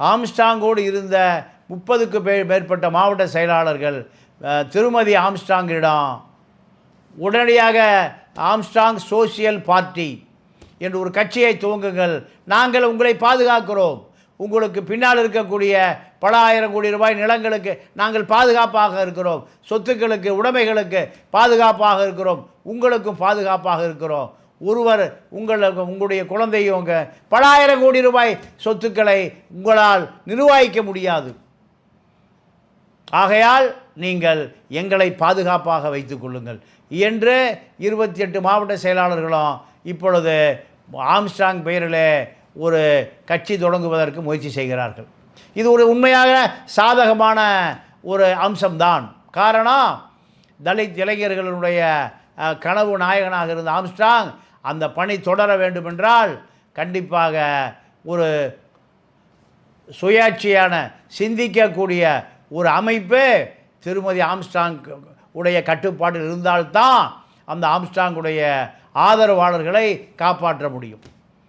ஆம்ஸ்டாங்கோடு இருந்த முப்பதுக்கு மேற்பட்ட மாவட்ட செயலாளர்கள் திருமதி ஆம்ஸ்டாங்கிடம் உடனடியாக ஆம்ஸ்டாங் சோசியல் பார்ட்டி என்று ஒரு கட்சியை துவங்குங்கள். நாங்கள் உங்களை பாதுகாக்கிறோம். உங்களுக்கு பின்னால் இருக்கக்கூடிய பல ஆயிரம் கோடி ரூபாய் நிலங்களுக்கு நாங்கள் பாதுகாப்பாக இருக்கிறோம். சொத்துக்களுக்கு உடைமைகளுக்கு பாதுகாப்பாக இருக்கிறோம். உங்களுக்கும் பாதுகாப்பாக இருக்கிறோம். ஒருவர் உங்கள் உங்களுடைய குழந்தையும் பல ஆயிரம் கோடி ரூபாய் சொத்துக்களை உங்களால் நிர்வாகிக்க முடியாது. ஆகையால் நீங்கள் எங்களை பாதுகாப்பாக வைத்து கொள்ளுங்கள். என்று இருபத்தி எட்டு மாவட்ட செயலாளர்களும் இப்பொழுது ஆம்ஸ்டாங் பெயரில் ஒரு கட்சி தொடங்குவதற்கு முயற்சி செய்கிறார்கள். இது ஒரு உண்மையாக சாதகமான ஒரு அம்சம்தான். காரணம் தலித் இளைஞர்களுடைய கனவு நாயகனாக இருந்த ஆம்ஸ்டாங் அந்த பணி தொடர வேண்டுமென்றால் கண்டிப்பாக ஒரு சுயாட்சியான சிந்திக்கக்கூடிய ஒரு அமைப்பு திருமதி ஆம்ஸ்டாங் உடைய கட்டுப்பாட்டில் இருந்தால்தான் அந்த ஆம்ஸ்டாங்குடைய ஆதரவாளர்களை காப்பாற்ற முடியும்.